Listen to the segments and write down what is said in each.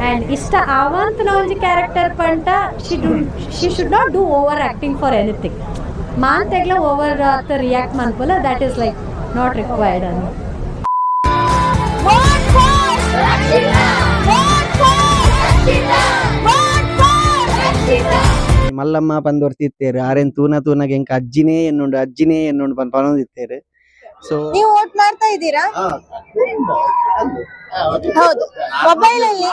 And ಇಷ್ಟ ಆವಂತ ಒಂಜಿ character ಪಂಟ she do she should not do over acting for anything ಮಾನ್ ತೆಗ್ಲ ಓವರ್ ಆತ react ಮಾಡ್ಕೊಲ್ಲ that is like not required ಅನ್ನು! ಮಲ್ಲಮ್ಮ ಪಂದೋರ್ ತಿತ್ತೇರು ಆರೆನ್ ತೂನ ತೂನಾಗ ಎಂಕ ಅಜ್ಜಿನೇ ಎನ್ನುಂಡು ಅಜ್ಜಿನೇ ಎನ್ನುಂಡು ಪಂದ್ ಪನೊಂದಿತ್ತೇರು. ಸೊ ನೀವು ವೋಟ್ ಮಾಡ್ತಾ ಇದ್ದೀರಾ? ಹೌದು. ಮೊಬೈಲ್ ಅಲ್ಲಿ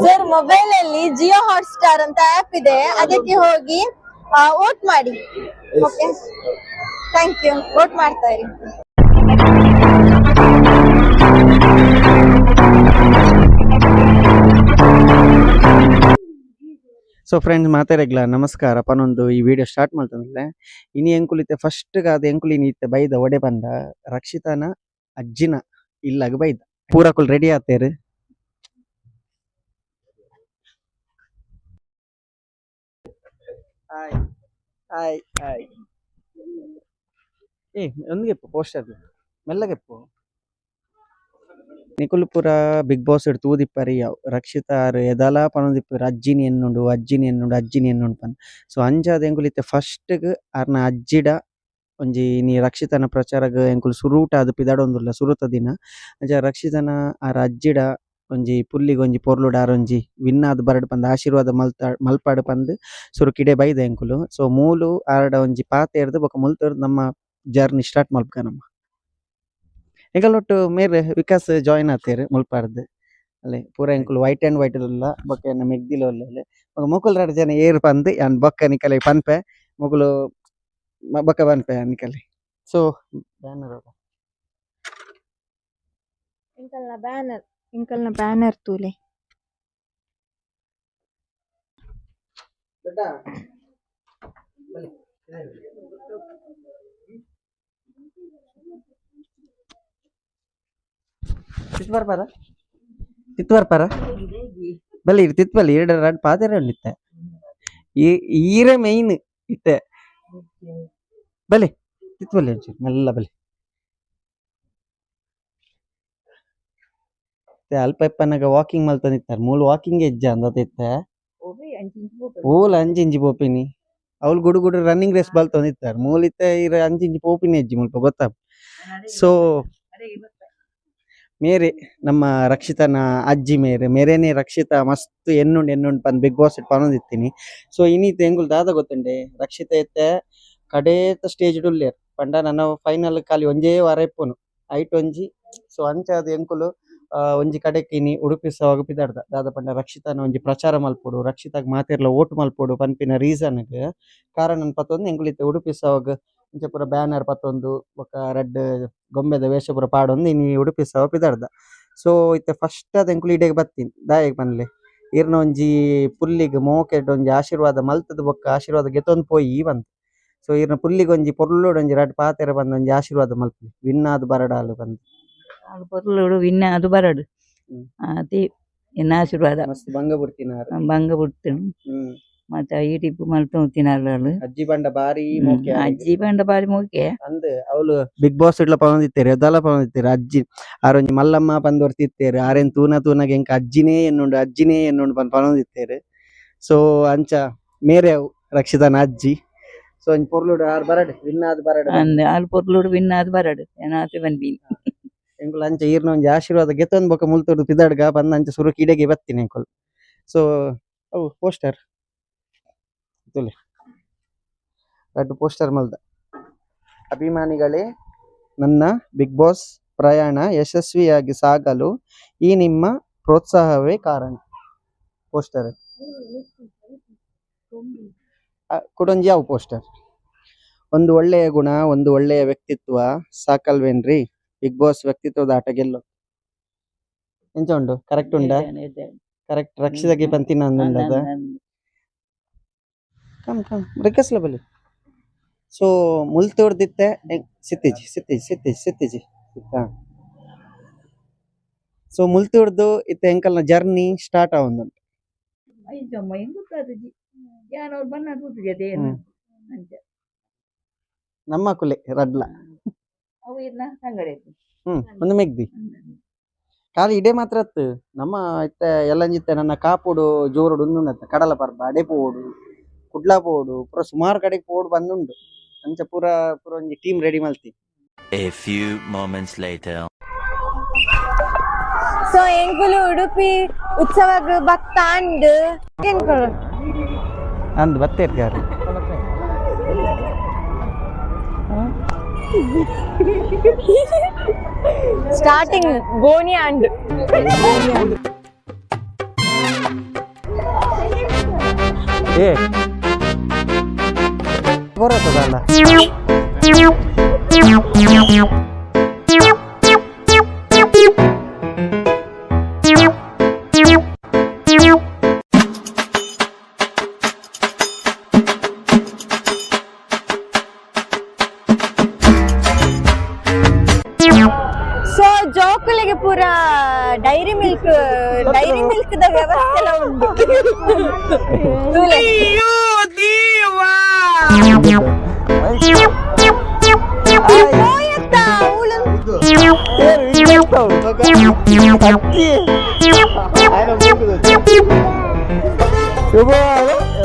ಸರ್ ಮೊಬೈಲ್ ಅಲ್ಲಿ ಜಿಯೋ ಹಾಟ್ ಸ್ಟಾರ್ ಅಂತ ಆಪ್ ಇದೆ. ಅದಕ್ಕೆ ಹೋಗಿ ವೋಟ್ ಮಾಡಿ. ಓಕೆ ಥ್ಯಾಂಕ್ ಯು ವೋಟ್ ಮಾಡ್ತಾ ಇರಿ. ಸೊ ಫ್ರೆಂಡ್ಸ್ ಮಾತಾಡಗ್ಲ ನಮಸ್ಕಾರ. ಪನೊಂದು ಈ ವಿಡಿಯೋ ಸ್ಟಾರ್ಟ್ ಮಾಡ್ತಾನಲ್ಲ? ಇನಿ ಎಂಕುಲಿತ್ತೆ ಫಸ್ಟ್ ಅದು ಎಂಕುಲಿ ನೀತೆ ಬೈದ ಒಡೆ ಬಂದ. ರಕ್ಷಿತಾನ ಅಜ್ಜಿನ ಇಲ್ಲಾಗ ಬೈದ. ಪೂರಕುಲ್ ರೆಡಿ ಆತೇರು? ಹಾಯ್ ಹಾಯ್ ಹಾಯ್ ಏ ಒಂದಿಗೆಪ್ಪು ಪೋಸ್ಟರ್ ಮೆಲ್ಲಗೆಪ್ಪು. ನಿಕುಲು ಪೂರ ಬಿಗ್ ಬಾಸ್ ಡ್ ತೂದಿಪ್ಪರಿ ಯಾವ್ ರಕ್ಷಿತಾರ್ ಎದಲ ಪನೊಂದಿಪ್ಪರು ಅಜ್ಜಿನಿ ಎನ್ನುಂಡು ಅಜ್ಜಿನಿ ಎನ್ನುಂಡು ಅಜ್ಜಿನಿ ಎನ್ನುಂಡು ಪನ್. ಸೊ ಅಂಚಾದ್ ಎಂಕುಲು ಇತ್ತೆ? ಫಸ್ಟ್ ಅರ್ನ ಅಜ್ಜಿಡ, ಒಂಜಿ ನೀ ರಕ್ಷಿತನ ಪ್ರಚಾರಗ್ ಎಂಕುಲು ಸುರೂಟ ಅದು ಪಿದಾಡೊಂದುಲ್ಲ ಸುರುತ ದಿನ. ಅಂಚ ರಕ್ಷಿತನ ಆರ ಅಜ್ಜಿಡ ಒಂಜಿ ಪುಲ್ಲಿಗ್ ಒಂಜಿ ಪೊರ್ಲುಡ್ ಆರೊಂಜಿ ವಿನ್ ಆದ್ ಬರಡ್ ಪಂದ್, ಆಶೀರ್ವಾದ ಮಲ್ತ, ಮಲ್ಪಾಡ್ ಪಂದ್ ಸುರು ಕಿಡೆ ಬೈದ ಎಂಕುಲು ಸೊ ಮೂಲು ಆರಡ ಒಂಜಿ ಪಾತೆರ್ದು ಬೊಕ ಮುಲ್ತರ್ದು ನಮ್ಮ ಜರ್ನಿ ಸ್ಟಾರ್ಟ್ ಮಲ್ಪಕ ನಮ್ಮ ಎಂಕಲ್ನೊಟ್ಟು ಮೇರೆ ವಿಕಾಸ್ ಜಾಯಿನ್ ಆತೇರು ಮುಲ್ಪಾರ್ದು ಅಲ್ಲೇ ಪೂರ ಎಂಕುಲು ವೈಟ್ ಆ್ಯಂಡ್ ವೈಟ್ ಇಲ್ಲ ಬೊಕ ಎನ್ನ ಮೆಗ್ದಿಲ ಒಲ್ಲೆ ಮುಕುಲ್ ರಡ್ ಜನ ಏರ್ ಪಂದ್ ಯಾನ್ ಬೊಕ್ಕ ನಿಕಲೆ ಪನ್ಪೆ ಮುಕುಲು ಬೊಕ ಬೊಕ್ಕ ಪನ್ಪೆ ನಿಕಲೆ. ಸೊ ಬ್ಯಾನರ್ ಇಂಕಲ್ನ ಬ್ಯಾನರ್ ಇಂಕಲ್ನ ಬ್ಯಾನರ್ ತೂಲೆ. ತಿತ್ ಬರ್ಪಾರ ತಿತ್ ಬರ್ಪಾರ ಬಲ್ಲಿ ಇರ್ ತಿತ್ ಬಲ್ಲಿ ಎರಡು ಎರಡು ಪಾತೆರ ಇತ್ತೆ ಈರೆ ಮೈನ್ ಇತ್ತೆ. ಬಲಿ ತಿತ್ ಬಲ್ಲಿ ಒಂಚೂರು ಮೆಲ್ಲ ಬಲಿ ಅಲ್ಪ ಇಪ್ಪನಾಗ ವಾಕಿಂಗ್ ಮಲ್ತಂದಿತ್ತಾರೆ ಮೂಲ ವಾಕಿಂಗ್ ಹೆಜ್ಜೆ ಅಂದತಿತ್ತೆ ಓಲ್ ಅಂಜಿಂಜಿ ಪೋಪಿನಿ ಅವ್ಲು ಗುಡು ಗುಡು ರನ್ನಿಂಗ್ ರೇಸ್ ಬಲ್ ತಂದಿತ್ತಾರೆ ಮೂಲಿತ್ತೆ ಇರ ಅಂಜಿಂಜಿ ಪೋಪಿನಿ ಹೆಜ್ಜಿ ಮುಲ್ಪ ಗೊತ್ತಾ ಸೊ ಮೇರೆ ನಮ್ಮ ರಕ್ಷಿತನ ಅಜ್ಜಿ ಮೇರೆ ಮೇರೇನೆ ರಕ್ಷಿತ ಮಸ್ತ್ ಎನ್ನುಂಡು ಎನ್ನುಂಡು ಪಂದ್ ಬಿಗ್ ಬಾಸ್ ಪನೊಂದಿತ್ತೀನಿ ಸೊ ಇನ್ನಿ ಎಂಗುಲ್ ದಾದ ಗೊತ್ತುಂಡೆ? ರಕ್ಷಿತ ಎತ್ತೆ ಕಡೇತ ಸ್ಟೇಜ್ ಡುಲ್ಲೇರ್ ಪಂಡ ನನ್ನ ಫೈನಲ್ ಖಾಲಿ ಒಂಜೇ ವಾರ ಇಪ್ಪುನು. ಐಟ್ ಒಂಜಿ ಸೊ ಅಂಚಾದ ಎಂಕುಲು ಆ, ಒಂಜಿ ಕಡೆಕಿನಿ ಉಡುಪಿ ಸವಾಗ ಪಿದಾಡ್ದ ದಾದ ಪಂಡ ರಕ್ಷಿತನ ಒಂಜಿ ಪ್ರಚಾರ ಮಲ್ಪೊಡು ರಕ್ಷಿತಾಗ ಮಾತೆರ್ಲ ಓಟ್ ಮಲ್ಪೊಡು ಪನ್ಪಿನ ರೀಸನ್ಗೆ ಕಾರಣ ಪತ್ತೊಂದು ಎಂಕುಲಿತ್ತೆ ಉಡುಪಿ ಸವಾಗ ಇಂಚ ಪೂರ ಬ್ಯಾನರ್ ಪತ್ತೊಂದು ಬೊಕ ರಡ್ಡ್ ಗೊಂಬೆದ ವೇಷ ಪೂರ ಪಾಡೊಂದು ಇನಿ ಉಡುಪಿ ಸವ ಪಿದಡ್ದ ಸೊ ಇತ್ತೆ ಫಸ್ಟ್ ಅದ ಎಂಕುಲು ಇಡೆಗ್ ಬತ್ತಿನಿ. ದಾಯೆಗ್ ಪನ್ಲೆ ಇರ್ನ ಒಂಜಿ ಪುಲ್ಲಿಗ್ ಮೋಕೆಡ್ ಒಂಜಿ ಆಶೀರ್ವಾದ ಮಲ್ತದ ಬೊಕ್ಕ ಆಶೀರ್ವಾದ ಗೆತ್ತೊಂದು ಪೋಯಿ ಬಂತು. ಸೊ ಇರ್ನ ಪುಲ್ಲಿಗ್ ಒಂಜಿ ಪೊರ್ಲುಡು ಒಂಜಿ ರಡ್ಡ್ ಪಾತೆರೆ ಬಂದು ಒಂಜಿ ಆಶೀರ್ವಾದ ಮಲ್ಪಲಿ ವಿನ್ನಾದ್ ಬರಡಾಲು ಬಂದು. ಪೊರ್ಲುಡು ವಿನ್ನ ಅದು ಬರಡು ಅತಿ ಎನ್ನ ಆಶೀರ್ವಾದ? ಮಸ್ತ್ ಭಂಗ ಬಿಡ್ತೀನಿ ಭಂಗ ಬಿಡ್ತೀನಿ ಮತ್ತೆ ಮತ್ತ ಈಟಿಪ್ಪು ಮಲ್ತು ತಿನ್ನಲ್ಲಳು ಅಜ್ಜಿ ಬಂಡ ಬಾರಿ ಮೋಕೆ ಅಜ್ಜಿ ಬಂಡ ಬಾರಿ ಮೋಕೆ. ಅಂದ್ ಅವಳು ಬಿಗ್ ಬಾಸ್ ಇಡ್ಲ ಪಂದಿತ್ತೇರಿ ಅದಲ್ಲ ಪಂದಿತ್ತೇರಿ ಅಜ್ಜಿ. ಆರೊಂಜಿ ಮಲ್ಲಮ್ಮ ಪಂದೊರ್ತಿತ್ತೇರಿ ಆರೇನ್ ತೂನ ತೂನಗೆ ಎಂಕ ಅಜ್ಜಿನೇ ಎನ್ನುಂಡು ಅಜ್ಜಿನೇ ಎನ್ನುಂಡು ಪಂದ್ ಪಂದಿತ್ತೇರಿ ಸೊ ಅಂಚ ಮೇರೆ ರಕ್ಷಿತನ ಅಜ್ಜಿ. ಸೊ ಒಂಜಿ ಪೊರ್ಲುಡು ಆರ್ ಬರಡು ವಿನ್ನಾದ್ ಬರಡು. ಅಂದ್ ಆಲ್ ಪೊರ್ಲುಡು ವಿನ್ನಾದ್ ಬರಡು ಏನಾತಿ ಬಂದೀನಿ ಎಂಕುಲ್ ಅಂಚ ಈರ್ನ ಒಂಜಿ ಆಶೀರ್ವಾದ ಗೆತ್ತೊಂದು ಬೊಕ ಮುಲ್ತೊರ್ದು ಪಿದಡ್ಗ ಪಂದ್ ಅಂಚ ಸುರು ಕಿಡೆಗೆ ಬತ್ತಿನ ಎಂಕುಲ್ ಸೊ ಅವು ಪೋಸ್ಟರ್. ರಡ್ಡು ಪೋಸ್ಟರ್ ಮಲ್ದ. ಅಭಿಮಾನಿಗಳೇ ನನ್ನ ಬಿಗ್ ಬಾಸ್ ಪ್ರಯಾಣ ಯಶಸ್ವಿಯಾಗಿ ಸಾಗಲು ಈ ನಿಮ್ಮ ಪ್ರೋತ್ಸಾಹವೇ ಕಾರಣ. ಪೋಸ್ಟರ್. ಕೊಡೊಂದು ಯಾವ ಪೋಸ್ಟರ್? ಒಂದು ಒಳ್ಳೆಯ ಗುಣ ಒಂದು ಒಳ್ಳೆಯ ವ್ಯಕ್ತಿತ್ವ ಸಾಕಲ್ವೇನ್ರಿ? ಬಿಗ್ ಬಾಸ್ ವ್ಯಕ್ತಿತ್ವದ ಆಟ ಗೆಲ್ಲು. ಎಂಚ ಉಂಡು ಕರೆಕ್ಟ್ ಉಂಡ ಕರೆಕ್ಟ್ ರಕ್ಷಿತಗೆ ಪಂತಿನ ಅಂದುಂಡದ ಕಮ್ ಕಮ್ ರಿಕಸ್ಲ ಬಲಿ ಸೊ ಮುಲ್ತೋಡ್ದಿತ್ತೆ ಸಿತ್ತಿಜಿ ಸಿತ್ತಿಜಿ ಸಿತ್ತಿಜಿ ಸಿತ್ತಿಜಿ ಹಾ ಸೊ ಮುಲ್ತೋಡ್ದು ಇತ್ತೆ ಎಂಕಲ್ನ ಜರ್ನಿ ಸ್ಟಾರ್ಟ್ ಆವೊಂದುಂಟು. ಯಾನವ್ರು ಹ್ಮ್. ನಮ್ಮ ಕುಲೆ ರಡ್ಲ. ಅವು ಇರ್ನ ಸಂಗಡಿ ಹ್ಮ್ ಒಂದು ಮೆಗ್ದಿ. ಖಾಲಿ ಇಡೇ ಮಾತ್ರ ಅತ್ತು ನಮ್ಮ ಇತ್ತ ಎಲ್ಲಂಜಿತ್ತೆ ನನ್ನ ಕಾಪುಡು ಜೋರುಡು ಉಂದುಂಡತ್ತ ಕಡಲ ಪರ್ಬ ಪೋಡು. ಕುಡ್ಲ ಪೋಡು ಪೂರ ಸುಮಾರು ಕಡೆಗೆ ಪೋಡ್ ಬಂದುಂಡು ಅಂಚ ಪೂರ ಪೂರ ಒಂಜಿ team ready Malti. A few moments later so ಎಂಕುಲು ಉಡುಪಿ ಉತ್ಸವಗ್ ಭಕ್ತಾಂಡ್ ಎನ್ಕೊಳು ಅಂದ್ ಬತ್ತೆ ಸ್ಟಾರ್ಟಿಂಗ್ ಗೋಣಿ ಅಂಡ್. ಏ ಗೊರತ್ತದಲ್ಲ ಸೊ ಜೋಕುಲಿಗೆ ಪೂರ ಡೈರಿ ಮಿಲ್ಕ್ ಡೈರಿ ಮಿಲ್ಕ್ ದ ವ್ಯವಸ್ಥೆ ಎಲ್ಲ ಉಂಟು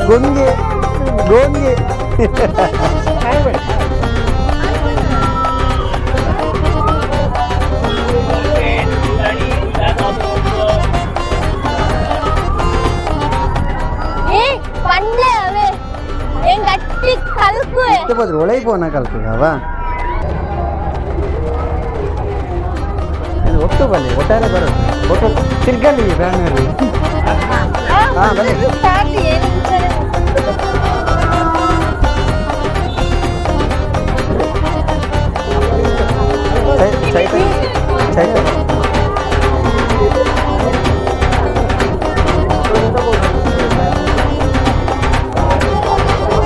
ಗೊಂಗೆ ಗೊಂಗೆ ಏ ಪಂಡ್ಲೆ ಅವೇ ಏನ್ ಗಟ್ಟಿ ಕಲ್ಕು ಬದ್ರು ಒಳಗೆ ಪೋನ ಕಲ್ತದವ ಒಟ್ಟು ಬಲ್ಲಿ ಒಟ್ಟಾರೆ ಬರೋದು ಒಟ್ಟು ತಿರ್ಗಲಿ ಬ್ಯಾನರ್ ಹಾ, ಬನ್ನಿ. ಸ್ಟಾರ್ಟ್ ಏನು ವಿಚಾರ ಚೈತನ್ಯ ಚೈತನ್ಯ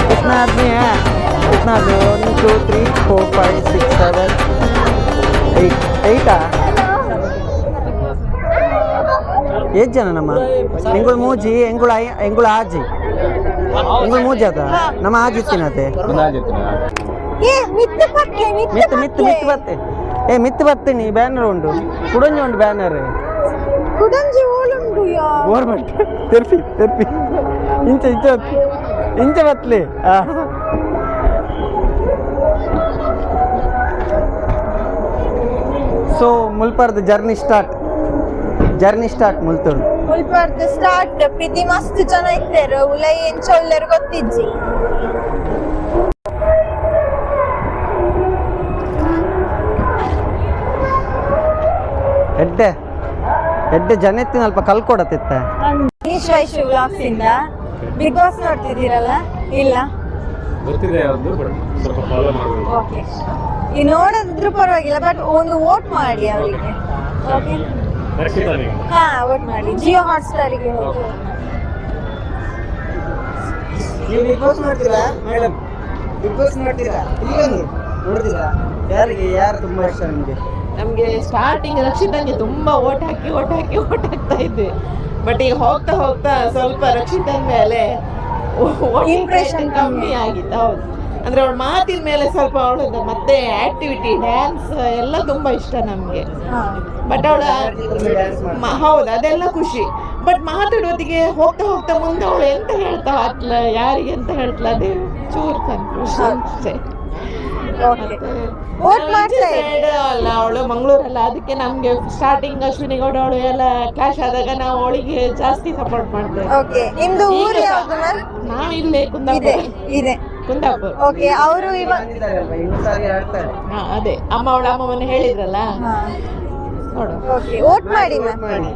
कितना आदमी है कितना आदमी one two three four five six seven eight eight ಜನ ನಮ್ಮ? ಹೆಂಗುಳ ಮೂಜಿ ಎಂಗುಳ ಹೆಂಗುಳ ಎಂಗುಳ ಆಜಿ ಹೆಂಗುಳ ಮೂಜಿ ಆತ ನಮ್ಮ ಆಜಿ ತಿನ್ನತೆ ಮಿತ್ತು ಮಿತ್ತು ಬತ್ತೆ ಏ ಮಿತ್ ಬತ್ತೀನಿ ಬ್ಯಾನರ್ ಉಂಡು. ಕುಡಂಜಿ ಉಂಡು ಬ್ಯಾನರ್. ಕುಡಂಜಿ ಓಲುಂಡು ತೆರ್ಪಿ ತೆರ್ಪಿ. ಇಂಚ ಇಂಚ ಬತ್ಲಿ. ಆ. ಸೊ ಮುಲ್ಪರ್ದ ಜರ್ನಿ ಸ್ಟಾರ್ಟ್ ಜರ್ನಿ ಸ್ಟಾರ್ಟ್ ಮುಲ್ತೂರು ಮುಲ್ಪರ್ದು ಸ್ಟಾರ್ಟ್ ಪ್ರೀತಿ ಮಸ್ತ್ ಜನ ಇದ್ದಾರೆ. ಉಲೈ ಎಂಚ ಉಳ್ಳರು ಗೊತ್ತಿಜ್ಜಿ. ಎಡ್ಡೆ. ಎಡ್ಡೆ ಜನ ಇತ್ತಿನ ಅಲ್ಪ ಕಲ್ಕೊಡತ್ತಿತ್ತ. ಮನೀಶ್ ವೈಶು ವ್ಲಾಗ್ಸ್ ಇಂದ ಬಿಗ್ ಬಾಸ್ ನೋಡ್ತಿದ್ದೀರಲ್ಲ? ಇಲ್ಲ? ಗೊತ್ತಿದೆ ಅವ್ರದ್ದು ಸ್ವಲ್ಪ ಫಾಲೋ ಮಾಡಬೇಕು ಓಕೆ ಈ ನೋಡಿದ್ರು ಪರವಾಗಿಲ್ಲ ಬಟ್ ಒಂದು ವೋಟ್ ಮಾಡಿ ಅವರಿಗೆ. ಓಕೆ ಹಾ ವೋಟ್ ಮಾಡಿ. ಜಿಯೋ ಹಾಟ್ ಸ್ಟಾರಿಗೆ ಹೋಗಿ. ನೀವು ಬಿಗ್ ಬಾಸ್ ನೋಡ್ತೀರಾ? ಮೇಡಮ್ ಬಿಗ್ ಬಾಸ್ ನೋಡ್ತೀರಾ? ಈಗ ನೋಡ್ತೀರಾ? ಯಾರಿಗೆ ಯಾರು ತುಂಬಾ ಇಷ್ಟ ನಿಮಗೆ? ನಮಗೆ ಸ್ಟಾರ್ಟಿಂಗ್ ರಕ್ಷಿತಂಗೆ ತುಂಬಾ ಓಟ್ ಹಾಕಿ ಓಟ್ ಹಾಕಿ ಓಟ್ ಹಾಕ್ತಾ ಇದ್ವಿ ಬಟ್ ಈಗ ಹೋಗ್ತಾ ಹೋಗ್ತಾ ಸ್ವಲ್ಪ ರಕ್ಷಿತನ ಮೇಲೆ ಇಂಪ್ರೆಷನ್ ಕಮ್ಮಿ. ಆಗಿತ್ತು ಹೌದು. ಅಂದ್ರೆ ಅವಳ ಮಾತಿನ ಮೇಲೆ ಸ್ವಲ್ಪ ಅವಳದ್ದು ಮತ್ತೆ ಆಕ್ಟಿವಿಟಿ ಡ್ಯಾನ್ಸ್ ಎಲ್ಲ ತುಂಬಾ ಇಷ್ಟ ನಮಗೆ. ಬಟ್ ಅವಳ ಹೌದು ಅದೆಲ್ಲ ಖುಷಿ. ಬಟ್ ಮಾತಾಡೋದಿಗೆ ಹೋಗ್ತಾ ಹೋಗ್ತಾ ಮುಂದೆ ಅವಳು ಎಂತ ಹೇಳ್ತಾ ಹತ್ಲ ಯಾರಿಗೆ ಎಂತ ಹೇಳ್ತಲ ಅದೇ ಚೂರ್ ಕನ್ಫ್ಯೂಷನ್ ಅಷ್ಟೇ. ಅಲ್ಲ ಅವಳು ಮಂಗಳೂರಲ್ಲ ಅದಕ್ಕೆ ನಮ್ಗೆ ಸ್ಟಾರ್ಟಿಂಗ್ ಅಶ್ವಿನಿ ಗೌಡ ಅವಳು ಎಲ್ಲ ಕ್ಲಾಶ್ ಆದಾಗ ನಾವು ಅವಳಿಗೆ ಜಾಸ್ತಿ ಸಪೋರ್ಟ್ ಮಾಡ್ತೇವೆ. ನಾವು ಇಲ್ಲೇ ಕುಂದಾಪುರ. ಇದೆ. ಕುಂದಾಪುರ ಓಕೆ ಅವರು ಇವಾಗ ಇನ್ನು ಸಾರಿ ಆಡ್ತಾರೆ ಹಾ ಅದೇ ಅಮ್ಮ ಅವಳ ಅಮ್ಮನ ಹೇಳಿದ್ರಲ್ಲ ನೋಡು ಓಕೆ ವೋಟ್ ಮಾಡಿ ಮ್ಯಾಮ್ ಮಾಡಿ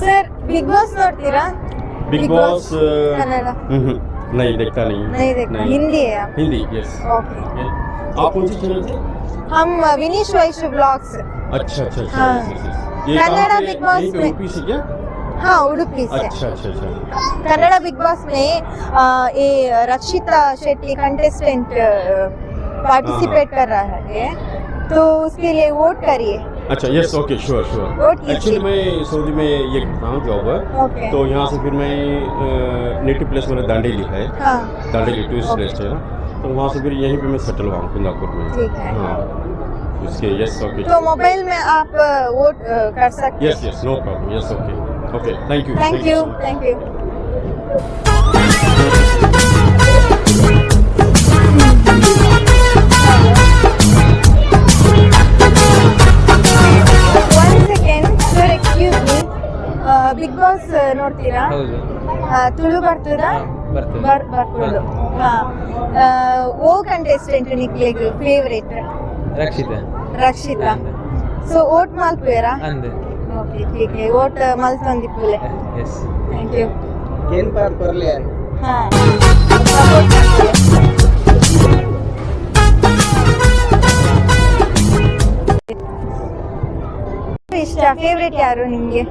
ಸರ್ ಬಿಗ್ ಬಾಸ್ ನೋಡ್ತೀರಾ Big Big Boss Boss, Kannada नहीं देखता नहीं नहीं देखा हिंदी है आप हिंदी यस ओके आप कौन सी चैनल से हम विनीश वैश्य ब्लॉग्स अच्छा अच्छा अच्छा हाँ। yes, yes, yes. ये कन्नड़ा कहाँ पे- Big Boss यहीं पे में। यूपी से क्या हाँ उडुपी से अच्छा अच्छा अच्छा कन्नड़ा बिग बॉस में आ, ये रक्षिता शेट्टी कंटेस्टेंट पार्टिसिपेट कर रहा है तो उसके लिए वोट करिए अच्छा yes okay sure sure actually मैं सऊदी में ये करता हूँ जॉब है तो यहाँ से फिर मैं नेटिव प्लेस मैंने दांडेली है हाँ दांडेली टूरिस्ट प्लेस है ना तो वहाँ से फिर यहीं पे मैं सेटल हुआ हूँ कुंदापुर में ठीक है। हाँ इसके यस ओके तो मोबाइल में आप वोट कर सकते yes yes no problem yes okay okay thank you thank you thank you Bigg Boss ನೋಡ್ತೀರಾ? ತುಳು ಬರ್ತದ? ಬರ್ತದೆ. ಓ contestant ನಿಕ್ಲಿಗ್ favourite Rakshita. Rakshita. So vote ಮಾಲ್ಪೇರಾ ಅಂದೆ ಓಕೆ ठीक है ಓಟ್ ಮಲ್ತೊಂದಿಪ್ಪುಲೆ ಎಸ್ ಥ್ಯಾಂಕ್ ಯು ಏನ್ ಪಾರ್ ಬರ್ಲಿ ಯಾರು ಹಾ ಸಪೋರ್ಟ್ ಮಾಡ್ತೀವಿ ಇಷ್ಟ ಫೇವ್ರೇಟ್ ಯಾರು ನಿಮ್ಗೆ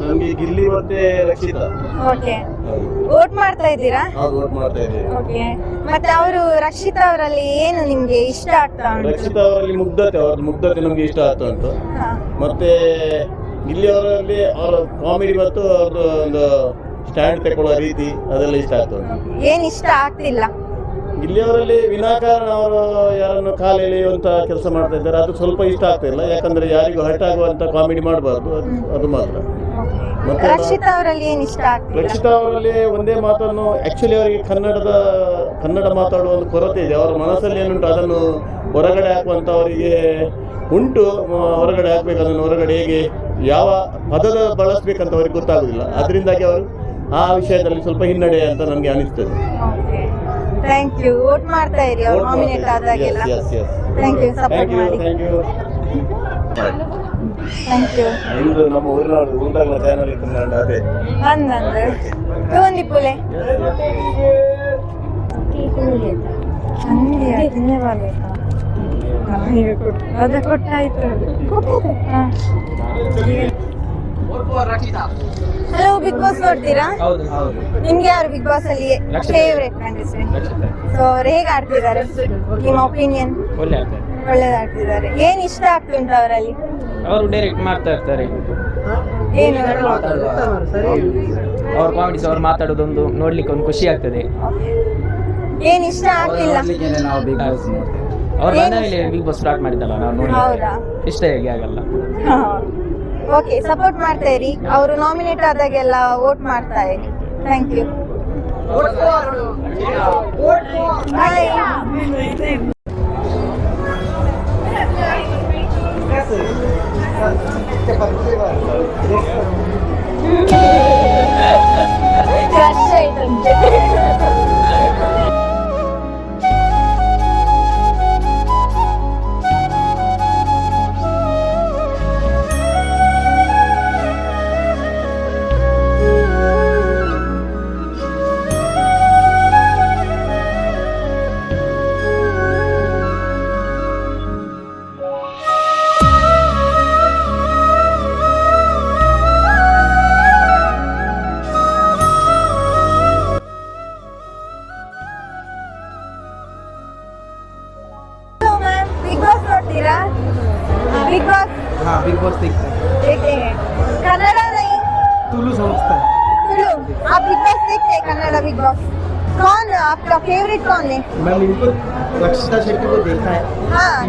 ನಮ್ಗೆ ಗಿಲ್ಲಿ ಮತ್ತೆ ರಕ್ಷಿತಾ ಓಕೆ ವೋಟ್ ಮಾಡ್ತಾ ಇದ್ದೀರಾ ನಾವು ವೋಟ್ ಮಾಡ್ತಾ ಇದ್ದೇವೆ ಓಕೆ ಮತ್ತೆ ಅವರು ರಕ್ಷಿತಾ ಅವರಲ್ಲಿ ಏನು ನಿಮ್ಗೆ ಇಷ್ಟ ಆಗ್ತಾ ಉಂಟು ರಕ್ಷಿತಾ ಅವರಲ್ಲಿ ಮುಗ್ಧತೆ ಅವ್ರ ಮುಗ್ಧತೆ ನಮ್ಗೆ ಇಷ್ಟ ಆಗ್ತಾ ಉಂಟು ಹಾ. ಮತ್ತೆ ಗಿಲ್ಲಿ ಅವರಲ್ಲಿ ಅವರ ಕಾಮಿಡಿ ಮತ್ತು ಅವ್ರದ್ದು ಒಂದು ಸ್ಟ್ಯಾಂಡ್ ತಗೊಳ್ಳೋ ರೀತಿ ಅದೆಲ್ಲ ಇಷ್ಟ ಆಗ್ತದೆ. ಏನು ಇಷ್ಟ ಆಗ್ತಿಲ್ಲ. ಗಿಲ್ಲಿ ಅವರಲ್ಲಿ ವಿನಾಕಾರಣ ಅವರು ಯಾರನ್ನು ಕಾಲು ಎಳೆಯುವಂತ ಕೆಲಸ ಮಾಡ್ತಾ ಇದ್ದಾರೆ. ಅದು ಸ್ವಲ್ಪ ಇಷ್ಟ ಆಗ್ತಿಲ್ಲ ಇಲ್ಲ. ಯಾಕಂದ್ರೆ ಯಾರಿಗೂ ಹರ್ಟ್ ಆಗುವಂತ ಕಾಮಿಡಿ ಮಾಡಬಾರ್ದು. ಅದು ಮಾತ್ರ. ಮತ್ತೆ ರಕ್ಷಿತಾ ಅವರಲ್ಲಿ ಏನ್ ಇಷ್ಟ ಆಗ್ತಿಲ್ಲ? ರಕ್ಷಿತಾ ಅವರಲ್ಲಿ ಒಂದೇ ಮಾತನ್ನು ಆಕ್ಚುಲಿ ಅವರಿಗೆ ಕನ್ನಡದ ಕನ್ನಡ ಮಾತಾಡುವ ಒಂದು ಕೊರತೆ ಇದೆ. ಅವರ ಮನಸ್ಸಲ್ಲಿ ಏನುಂಟು ಅದನ್ನು ಹೊರಗಡೆ ಹಾಕುವಂತ ಅವರಿಗೆ ಉಂಟು. ಮ, ಹೊರಗಡೆ ಹಾಕ್ಬೇಕು ಅದನ್ನು ಹೊರಗಡೆ ಹೇಗೆ ಯಾವ ಪದದ ಬಳಸ್ಬೇಕಂತ ಅವ್ರಿಗೆ ಗೊತ್ತಾಗುದಿಲ್ಲ. ಅದರಿಂದಾಗಿ ಅವರು ಆ ವಿಷಯದಲ್ಲಿ ಸ್ವಲ್ಪ ಹಿನ್ನಡೆ ಅಂತ ನನಗೆ ಅನಿಸ್ತದೆ. ಥ್ಯಾಂಕ್ ಯು ವೋಟ್ ಮಾಡ್ತಾ ಇರಿ. ಅವ್ರು ನಾಮಿನೇಟ್ ಆದಾಗೆಲ್ಲ. Yes yes thank you support thank you ಮಾಡಿ. ಥ್ಯಾಂಕ್ ಯು ಥ್ಯಾಂಕ್ ಯು ಇಂದು ನಮ್ಮ ಊರಿನ ಚಾನಲ್ ಅದೇ ಹಂಗೆ ತಿನ್ನೆ ಬರ್ಬೇಕಾ ಅದ ಕೊಟ್ಟಾಯ್ತು. ಹಲೋ ಬಿಗ್ ಬಾಸ್ ನೋಡ್ತೀರಾ? ಹೌದು ಹೌದು. ನಿಮ್ಗೆ ಯಾರು ಬಿಗ್ ಬಾಸ್ ಅಲ್ಲಿ ಫೇವ್ರೇಟ್ ಕಂಟೆಸ್ಟೆಂಟ್ ಸೊ ಅವ್ರು ಹೇಗೆ ಆಡ್ತಿದ್ದಾರೆ? ನಿಮ್ಮ ಒಪಿನಿಯನ್ ಒಳ್ಳೆ ಆಗ್ತದೆ ಒಳ್ಳೇದು ಆಡ್ತಿದ್ದಾರೆ ಏನ್ ಇಷ್ಟ ಆಗ್ತುಂಟು ಅವರಲ್ಲಿ? ಅವರು ಡೈರೆಕ್ಟ್ ಮಾಡ್ತಾ ಇರ್ತಾರೆ. ಏನು? ಅವ್ರ ಕಾಮಿಡಿಸ್ ಅವ್ರು ಮಾತಾಡೋದೊಂದು ನೋಡ್ಲಿಕ್ಕೆ ಒಂದು ಖುಷಿ ಆಗ್ತದೆ. ಏನ್ ಇಷ್ಟ ಆಗ್ತಿಲ್ಲ? ನಾವು ಬಿಗ್ ಬಾಸ್ ಅವ್ರು ಬಂದ ಇಲ್ಲಿ ಬಿಗ್ ಬಾಸ್ ಸ್ಟಾರ್ಟ್ ಮಾಡಿದ್ದಲ್ಲ ನಾವು ನೋಡಿ. ಹೌದಾ? ಇಷ್ಟ ಹೇಗೆ ಆಗಲ್ಲ. ಓಕೆ ಸಪೋರ್ಟ್ ಮಾಡ್ತಾ ಇರಿ. ಅವರು ನಾಮಿನೇಟ್ ಆದಾಗೆಲ್ಲ ವೋಟ್ ಮಾಡ್ತಾ ಇರಿ. ಥ್ಯಾಂಕ್ ಯು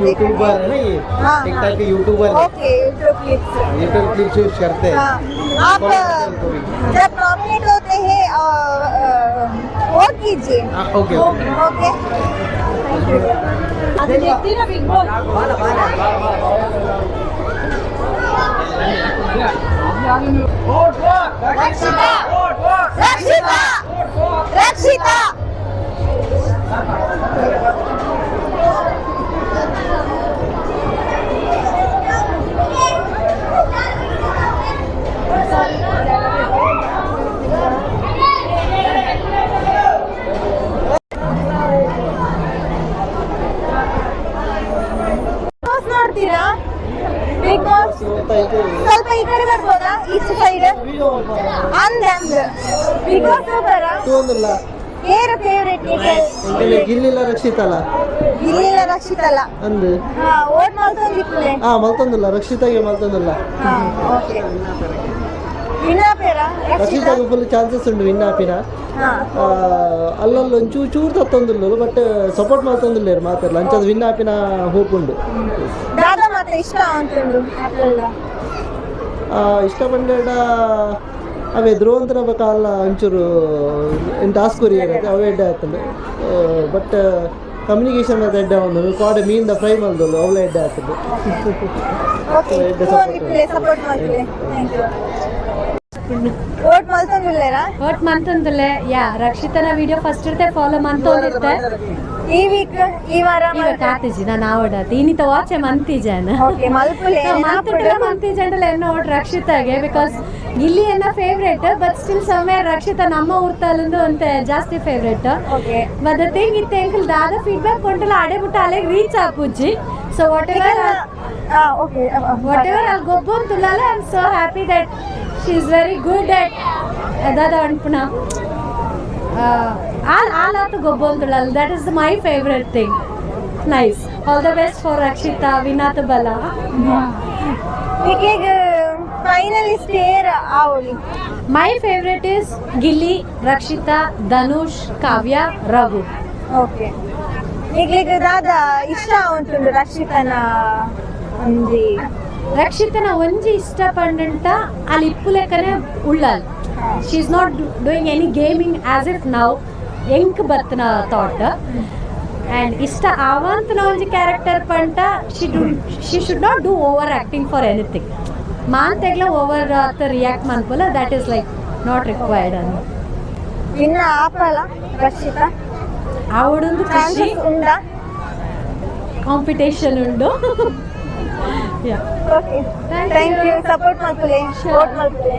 यूट्यूबर है ना ये? YouTuber okay YouTube clip YouTube clip करते हैं. हाँ. आप जब प्रॉमिनेंट होते हैं वो कीजिए. ओके ओके देखते ना बिग बॉस. 65 and ಇಲ್ಲಿಲ್ಲ ಅಲ್ಲ ಹಾ ರಕ್ಷಿತಾಗೆ ಮಲ್ತೊಂದಲ್ಲ ಫುಲ್ ಚಾನ್ಸಸ್ ಉಂಡು ವಿನ್ನಾಪಿನ ಅಲ್ಲಲ್ಲಿ ಒಂಚೂರು ಚೂರು ತತ್ತೊಂದಿಲ್ಲ ಬಟ್ ಸಪೋರ್ಟ್ ಮಾಡ್ತೊಂದಿಲ್ಲ ಮಾತಾಡಲ್ಲ ಅಂಚದು ವಿನ್ನಾಪಿನ ಹೋಪ್ ಇಷ್ಟ ಇಷ್ಟ ಪಂಡ ಅವೇ ಧ್ರುವಂತನ ಕಾಲ ಒಂಚೂರು ಟಾಸ್ಕ್ ಕೊರಿಯರ್ ಅವೇ ಎಡ್ಡೆ ಆಗ್ತದೆ ಬಟ್ ಕಮ್ಯುನಿಕೇಶನ್ ಅದು ಎಡ್ಡೆ ಒಂದು ಕಾಡೆ ಮೀನ್ದ ಫ್ರೈ ಮಾಡಿದ್ರು ಅವಳ ಎಡ್ಡೆ ಆಗ್ತದೆ ಯು ಓಟ್ ರಕ್ಷಿತನ ವಿಡಿಯೋ ಫಸ್ಟ್ ಇರ್ತೆ ಫಾಲೋ ಮಂತೊಂದಿರ್ತೆ ಈ ವೀಕ್ ಈ ವಾರ ಈಗ ನಾನು ಆವಡಾತಿ ಇನ್ನಿತ ವಾಚೆ ಮಂತಿಜಾನ ಮಾತುಂಟಲ್ಲ ಮಂತಿಜಂಡಲ ಎನ್ನ ಓಟ್ ರಕ್ಷಿತಾಗೆ ಬಿಕಾಸ್ ಗಿಲ್ಲಿ ಎನ್ನ ಫೇವ್ರೇಟ್ ಬಟ್ ಸ್ಟಿಲ್ ಸಮಯ ರಕ್ಷಿತ ನಮ್ಮ ಊರ್ತಲಿಂದು ಅಂತ ಜಾಸ್ತಿ ಫೇವ್ರೇಟ್ ಬಟ್ ಥಿಂಗ್ ಇತ್ತೆ ಅಂಕಲ್ ದಾದ ಫೀಡ್ಬ್ಯಾಕ್ ಕೊಂಟಲ್ಲ ಆಡೆ ಬಿಟ್ಟು ಅಲ್ಲೇ ರೀಚ್ ಆಪುಜ್ಜಿ so whatever whatever ಅಲ್ಲಿ ಗೊಬ್ಬೊಂದು ತುಲಾಲ I am so happy that she is very good at ಅದಾದ ಅನ್ಪುಣ ಆಲ್ ಆಲ್ ಆತು ಗೊಬ್ಬೊಂದು ತುಲಾಲ that is my favourite thing nice all the best for Rakshitha ವಿನಾತ್ ಬಲ ಈಗ ಫೈನಲಿಸ್ಟ್ ಏರ್ ಆವಳಿ my favourite is Gilli Rakshitha Dhanush Kavya Raghu okay ಈಗ್ಲೀಗ ದಾದ ಇಷ್ಟ ಉಂಟುಂಡು ರಕ್ಷಿತನ ಒಂಜಿ ರಕ್ಷಿತನ ಒಂಜಿ ಇಷ್ಟಪಂಡಂಟ ಅಲ್ಲಿ ಇಪ್ಪು ಲೆಕ್ಕನೆ ಉಳ್ಳಲ್. She is not doing any gaming as if ನಾವು ಎಂಕ್ ಬತ್ನ ಥಾಟ್ ಆ್ಯಂಡ್ ಇಷ್ಟ ಆವಂತನ ಒಂಜಿ character ಪಂಟ she do she should not do over acting for anything ಮಾಂತೆಗ್ಲ ತೆಗ್ಲ ಓವರ್ ಆತ react ಮಾಡ್ಕೊಲ್ಲ that is like not required ಅನ್ನು ಇನ್ನ ಆಪಲ ರಕ್ಷಿತ? ಅವಡೊಂದು ಖುಷಿ. ಉಂಡ ಕಾಂಪಿಟೇಷನ್ ಉಂಡು ಥ್ಯಾಂಕ್ ಯು ಸಪೋರ್ಟ್ ಮಾಡ್ಕೊಳ್ಳಿ. ಸಪೋರ್ಟ್ ಮಲ್ಪುಲೆ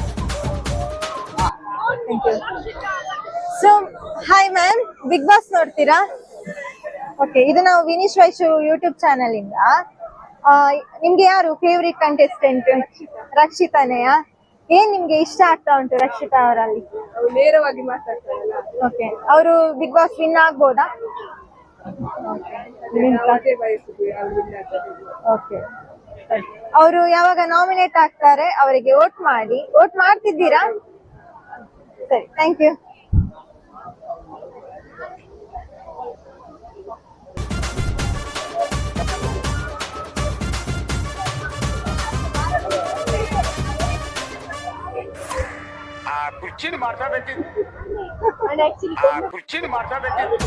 ಬಿಗ್ ಬಾಸ್ ನೋಡ್ತೀರಾ? ಓಕೆ ಇದು ನಾವು ವಿನೀಶ್ ವೈಶು ಯೂಟ್ಯೂಬ್ ಚಾನಲ್ ಇಂದ. ನಿಮ್ಗೆ ಯಾರು ಫೇವ್ರೆಟ್ ಕಂಟೆಸ್ಟೆಂಟ್ ರಕ್ಷಿತಾನೆಯ? ಏನ್ ನಿಮ್ಗೆ ಇಷ್ಟ ಆಗ್ತಾ ಉಂಟು ರಕ್ಷಿತಾ ಅವರಲ್ಲಿ? ನೇರವಾಗಿ ಓಕೆ ಅವರು ಬಿಗ್ ಬಾಸ್ ವಿನ್ ಆಗ್ಬೋದಾ? ಓಕೆ ಅವರು ಯಾವಾಗ ನಾಮಿನೇಟ್ ಆಗ್ತಾರೆ ಅವರಿಗೆ ವೋಟ್ ಮಾಡಿ. ವೋಟ್ ಮಾಡ್ತಿದ್ದೀರಾ? ಸರಿ ಥ್ಯಾಂಕ್ ಯು ಕುರ್ಚಿನ ಬೇಕಿತ್ತು ಆ ಕುರ್ಚಿನ ಮಾತಾಡ್ಬೇಕಿತ್ತು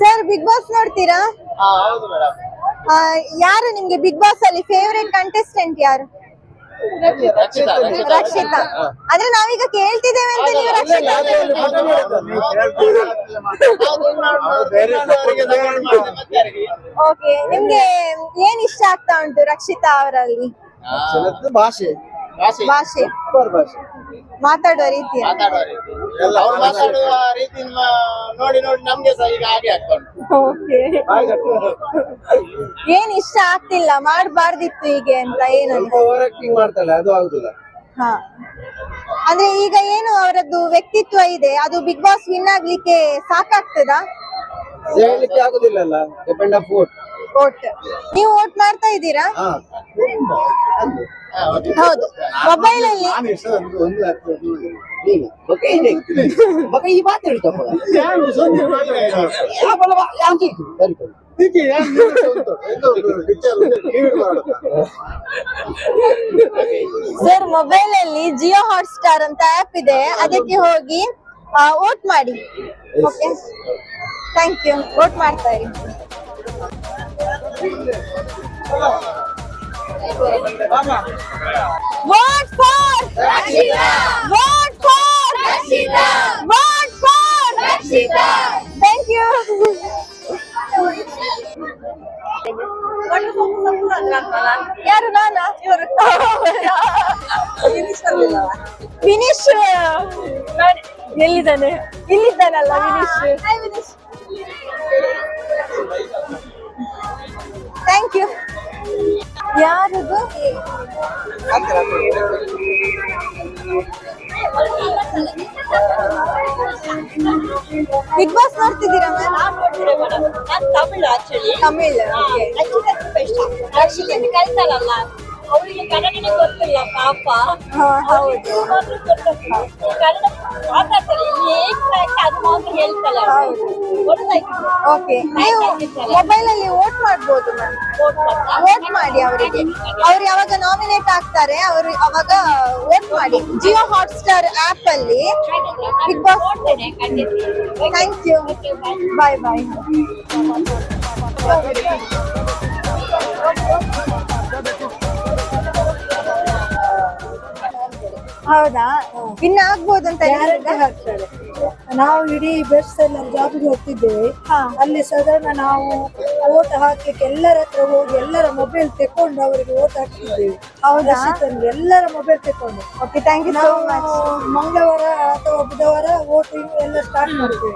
ಸರ್ ಬಿಗ್ ಬಾಸ್ ನೋಡ್ತೀರಾ? ಹೌದು ಮೇಡಮ್ ಯಾರು ನಿಮ್ಗೆ ಬಿಗ್ ಬಾಸ್ ಅಲ್ಲಿ ಫೇವರೇಟ್ ಕಂಟೆಸ್ಟೆಂಟ್ ಯಾರು? ರಕ್ಷಿತಾ ಅಂದ್ರೆ ನಾವೀಗ ಕೇಳ್ತಿದ್ದೇವೆ ಅಂತ ನೀವು ರಕ್ಷಿತಾ ಓಕೆ ನಿಮ್ಗೆ ಏನ್ ಇಷ್ಟ ಆಗ್ತಾ ಉಂಟು ರಕ್ಷಿತಾ ಅವರಲ್ಲಿ? ಭಾಷೆ. ಭಾಷೆ? ಮಾತಾಡುವ ರೀತಿ. ಮಾತಾಡುವ ರೀತಿ. ಅವ್ರು ಮಾತಾಡುವ ರೀತಿ ನೋಡಿ ನೋಡಿ ನಮ್ಗೆ ಸಹ ಈಗ ಹಾಗೆ ಆಗ್ಕೊಂಡು ಓಕೆ. ಏನ್ ಇಷ್ಟ ಆಗ್ತಿಲ್ಲ? ಮಾಡಬಾರ್ದಿತ್ತು ಹೀಗೆ ಅಂತ ಏನು ಓವರ್ ಆಕ್ಟಿಂಗ್ ಮಾಡ್ತಾಳೆ ಅದು ಆಗುದಿಲ್ಲ. ಹಾ. ಅಂದ್ರೆ ಈಗ ಏನು ಅವರದ್ದು ವ್ಯಕ್ತಿತ್ವ ಇದೆ? ಅದು ಬಿಗ್ ಬಾಸ್ ವಿನ್ ಆಗ್ಲಿಕ್ಕೆ ಸಾಕಾಗ್ತದಾ? ಹೇಳಲಿಕ್ಕೆ ಆಗುದಿಲ್ಲಲ್ಲ. ಡಿಪೆಂಡ್ ಆಫ್ ವೋಟ್ ವೋಟ್ ನೀವು ವೋಟ್ ಮಾಡ್ತಾ ಇದ್ದೀರಾ? ಹಾ. ಹೌದು. ಮೊಬೈಲ್ ಅಲ್ಲಿ. ಸರ್ ಮೊಬೈಲ್ ಅಲ್ಲಿ ಜಿಯೋ ಹಾಟ್ ಸ್ಟಾರ್ ಅಂತ ಆಪ್ ಇದೆ. ಅದಕ್ಕೆ ಹೋಗಿ ವೋಟ್ ಮಾಡಿ. ಓಕೆ ಥ್ಯಾಂಕ್ ಯು ವೋಟ್ ಮಾಡ್ತಾ ಇರಿ. Vote for vote for vote for thank you ಯಾರು ನಾನಾ ಇವರು ವಿನೀಶ್ ನೋಡಿ, ಎಲ್ಲಿದ್ದಾನೆ ಇಲ್ಲಿದ್ದಾನಲ್ಲ ವಿನೀಶ್ ಥ್ಯಾಂಕ್ ಯು ಯಾರದು? ಬಿಗ್ ಬಾಸ್ ನೋಡ್ತಿದ್ದೀರಾ ತಮಿಳು ಆಕ್ಚುಲಿ ತಮಿಳ್ okay. ರಕ್ಷಿತನ್ ಕಳ್ತಾಳಲ್ಲ ಅವಳಿಗೆ ಕನ್ನಡನೇ ಗೊತ್ತಿಲ್ಲ ಪಾಪ. ಹೌದು. ಕನ್ನಡ ಮಾತಾಡ್ತಾರೆ ಏನ್ fact ಅದು ಮಾತ್ರ ಹೇಳ್ತಾಳೆ ಓಕೆ ನೀವು ಮೊಬೈಲ್ ಅಲ್ಲಿ ವೋಟ್ ಮಾಡ್ಬೋದು ಮ್ಯಾಮ್ ವೋಟ್ ಮಾಡಿ ಅವರಿಗೆ. ಅವ್ರು ಯಾವಾಗ ನಾಮಿನೇಟ್ ಆಗ್ತಾರೆ ಅವರು ಅವಾಗ ವೋಟ್ ಮಾಡಿ. ಜಿಯೋ ಹಾಟ್ ಸ್ಟಾರ್ ಆಪ್ ಅಲ್ಲಿ Bigg Boss thank you bye bye ಹೌದಾ? ಇನ್ನ ಆಗ್ಬೋದು ಅಂತ ಹಾಕ್ತಾರೆ. ನಾವು ಇಡೀ ಬೆಸ್ಟ್ ಸೆಲ್ಲರ್ ಜಾಬ್ಗೆ ಹೋಗ್ತಿದ್ದೇವೆ. ಅಲ್ಲಿ ಸಾಧಾರಣ ನಾವು ಓಟ್ ಹಾಕ್ಲಿಕ್ಕೆ ಎಲ್ಲರ ಹತ್ರ ಹೋಗಿ ಎಲ್ಲರ ಮೊಬೈಲ್ ತೆಕೊಂಡು ಅವರಿಗೆ ಓಟ್ ಹಾಕ್ತಿದ್ದೇವೆ. ಹೌದಾ? ಎಲ್ಲರ ಮೊಬೈಲ್ ತೆಕೊಂಡು ಓಕೆ ಥ್ಯಾಂಕ್ ಯು ನಾವು ಮಂಗಳವಾರ ಅಥವಾ ಬುಧವಾರ ಓಟಿಂಗ್ ಎಲ್ಲ ಸ್ಟಾರ್ಟ್ ಮಾಡ್ತೇವೆ.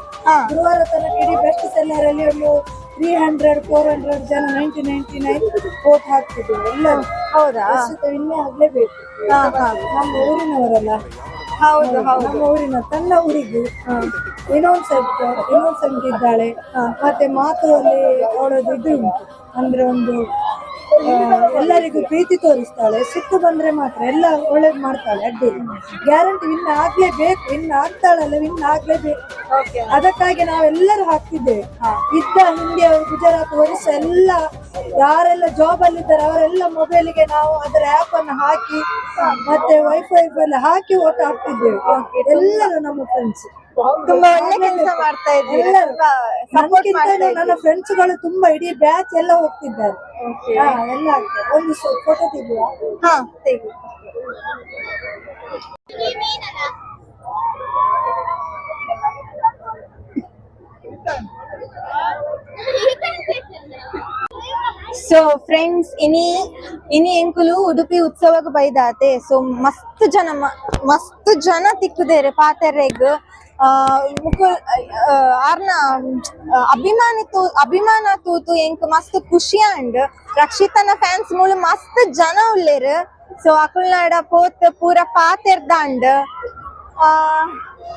ಗುರುವಾರ ತನಕ ಇಡೀ ಬೆಸ್ಟ್ ಸೆಲ್ಲರ್ ಅಲ್ಲಿ ಒಂದು ತ್ರೀ ಹಂಡ್ರೆಡ್ ಫೋರ್ ಹಂಡ್ರೆಡ್ ಜನ ನೈಂಟಿ ನೈಂಟಿ ನೈನ್ ಕೋಟ್ ಹಾಕ್ತಿದ್ರು ಎಲ್ಲ ಹೌದಾ ಇನ್ನೇ ಆಗ್ಲೇಬೇಕು. ಹಾ ಹಾ. ನಮ್ಮ ಊರಿನವರಲ್ಲ. ಹೌದು ಹೌದು. ನಮ್ಮ ಊರಿನ ತನ್ನ ಊರಿಗೆ ಇನ್ನೊಂದ್ಸೆಟ್ ಇನ್ನೊಂದ್ಸೆಟ್ ಇದ್ದಾಳೆ. ಮತ್ತೆ ಮಾತುರಲ್ಲಿ ಅವಳದ್ದು ಇದು ಉಂಟು. ಅಂದ್ರೆ ಒಂದು ಎಲ್ಲರಿಗೂ ಪ್ರೀತಿ ತೋರಿಸ್ತಾಳೆ. ಸಿಟ್ಟು ಬಂದ್ರೆ ಮಾತ್ರ ಎಲ್ಲ ಒಳ್ಳೇದು ಮಾಡ್ತಾಳೆ ಅಡ್ಡಿ. ಗ್ಯಾರಂಟಿ ಇನ್ನು ಆಗ್ಲೇಬೇಕು ಇನ್ನು ಆಗ್ತಾಳಲ್ಲ ಇನ್ನು ಆಗ್ಲೇಬೇಕು. ಅದಕ್ಕಾಗಿ ನಾವೆಲ್ಲರೂ ಹಾಕ್ತಿದ್ದೇವೆ ಇದ್ದ ಹಿಂದೆ ಅವರು ಗುಜರಾತ್ ಒರಿಸ್ಸಾ ಎಲ್ಲ ಯಾರೆಲ್ಲ ಜಾಬ್ ಅಲ್ಲಿ ಇದ್ದಾರೆ ಅವರೆಲ್ಲ ಮೊಬೈಲ್ಗೆ ನಾವು ಅದರ ಆಪ್ ಅನ್ನು ಹಾಕಿ ಮತ್ತೆ ವೈಫೈ ಎಲ್ಲ ಹಾಕಿ ಓಟ್ ಹಾಕ್ತಿದ್ದೇವೆ ಎಲ್ಲರೂ ನಮ್ಮ ಫ್ರೆಂಡ್ಸ್ ತುಂಬಾ ಒಳ್ಳೆ ಕೆಲಸ ಮಾಡ್ತಾ ಇದ್ದೀವಿ ನನ್ನ ಫ್ರೆಂಡ್ಸ್ಗಳು ತುಂಬಾ ಇಡೀ ಬ್ಯಾಚ್ ಎಲ್ಲ ಹೋಗ್ತಿದ್ದಾರೆ. ಎಲ್ಲ ಒಂದು ಫೋಟೋ ತೆಗೆಯುವ? ಹಾ ತೆಗಿ ಸೊ ಫ್ರೆಂಡ್ಸ್ ಇನಿ ಇನಿ ಎಂಕುಲು ಉಡುಪಿ ಉತ್ಸವಗ್ ಬೈದಾತೆ ಸೊ ಮಸ್ತ್ ಜನ ಮಸ್ತ್ ಜನ ತಿಕ್ಕುದೇರೆ ಪಾತೆರೆಗ್ ಮುಕುಲ್ ಆರ್ನ ಅಭಿಮಾನಿ ತೂ ಅಭಿಮಾನ ತೂತು ಎಂಕ್ ಮಸ್ತ್ ಖುಷಿ ಅಂಡ್ ರಕ್ಷಿತನ ಫ್ಯಾನ್ಸ್ ಮೂಲ ಮಸ್ತ್ ಜನ ಉಳ್ಳೇರ್ ಸೊ ಅಕುಲ್ನಾಡ ಪೋತ್ ಪೂರ ಪಾತೆರ್ದಾಂಡ್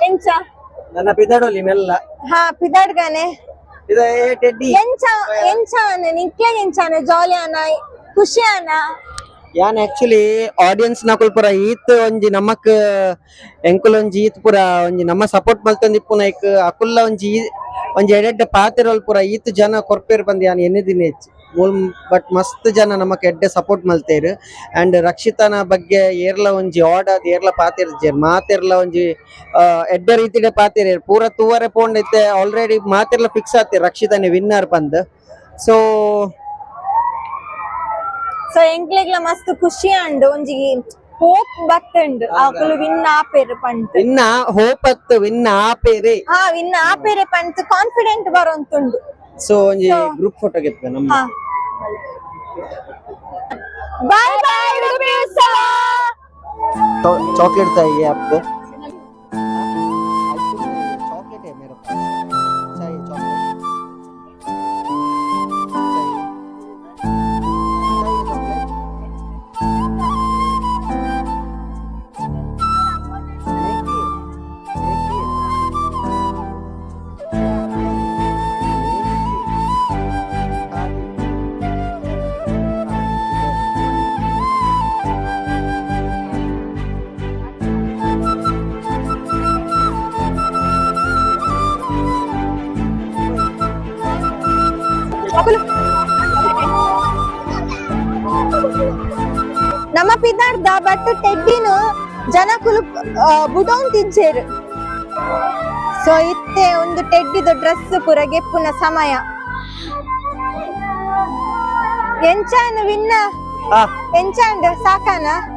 ಎಂಚ ನನ್ನ ಪಿದಾಡೋಲಿ ಮೆಲ್ಲ ಹಾ ಪಿದಾಡ್ಗಾನೆ ಇದು ಏ ಟೆಡ್ಡಿ. ಎಂಚ ಎಂಚಾನ ನಿಕ್ಲೆ ಎಂಚಾನ ಜಾಲಿ ಅನ ಖುಷಿ ಯಾನ್ ಆಕ್ಚುಲಿ ಆಡಿಯನ್ಸ್ ನಕುಲ್ ಪುರ ಈತ್ ಒಂಜಿ ನಮಕ್ ಎಂಕುಲ್ ಒಂಜಿ ಈತ್ ಪುರ ಒಂಜಿ ನಮ್ಮ ಸಪೋರ್ಟ್ ಮಲ್ತೊಂದಿಪ್ಪುನ ಐಕ್ ಅಕುಲ್ಲ ಒಂಜಿ ಒಂಜಿ ಎಡೆಡ್ಡ ಪಾತಿರೋಲ್ ಪುರ ಈತ್ ಜನ ಕೊರ್ಪೇರ್ ಬಂದ್ ಯಾನ್ ಎನ್ನಿದಿನ ಹೆಚ್ಚು. ಬಟ್ ಮಸ್ತ್ ಜನ ನಮಕ್ ಎಡ್ಡೆ ಸಪೋರ್ಟ್ ಮಲ್ತೇರು. ಅಂಡ್ ರಕ್ಷಿತನ ಬಗ್ಗೆ ಏರ್ಲ ಒಂಜಿ ಆಡದ್ ಏರ್ಲ ಪಾತೆರ್ಜೇರ್ ಮಾತೆರ್ಲ ಒಂಜಿ ಎಡ್ಡೆ ರೀತಿಡೆ ಪಾತಿರ್ ಪೂರ ತೂವರೆ ಪೋಂಡೈತೆ ಆಲ್ರೆಡಿ ಮಾತೆರ್ಲ ಫಿಕ್ಸ್ ಆತಿರ್ ರಕ್ಷಿತನೆ ವಿನ್ನರ್ ಬಂದ್ ಸೊ ಸೊ ಎಂಕ್ಲೆಗ್ಲ ಮಸ್ತ್ ಖುಷಿ ಅಂಡ್ ಒಂಜಿ ಹೋಪ್ ಬತ್ತಂಡ್ ಅಕುಲು ವಿನ್ ಆಪೇರ್ ಪಂಟ್ ಹೋಪ್ ಹೋಪತ್ ವಿನ್ ಆಪೇರೆ. ಹಾ ವಿನ್ ಆಪೇರೆ ಪಂಟ್ ಕಾನ್ಫಿಡೆಂಟ್ ಬರೋಂತುಂಡು. ಸೊ ಒಂಜಿ ಗ್ರೂಪ್ ಫೋಟೋ ಗೆತ್ತ ನಮ್ಮ. बाय बाय तो चॉकलेट चाहिए आपको। ಪಿದಾರ್ದ ಬಟ್ ಟೆಡ್ಡಿನು ಜನ ಕುಲು ಬುಡೋನ್ ತಿಂಚೇರು ಸೊ ಇತ್ತೆ ಒಂದು ಟೆಡ್ಡಿದ ಡ್ರೆಸ್ ಪೂರ ಗೆಪ್ಪುನ ಸಮಯ. ಎಂಚಾನು ವಿನ್ನ? ಎಂಚಾಂಡ್ ಸಾಕಾನ?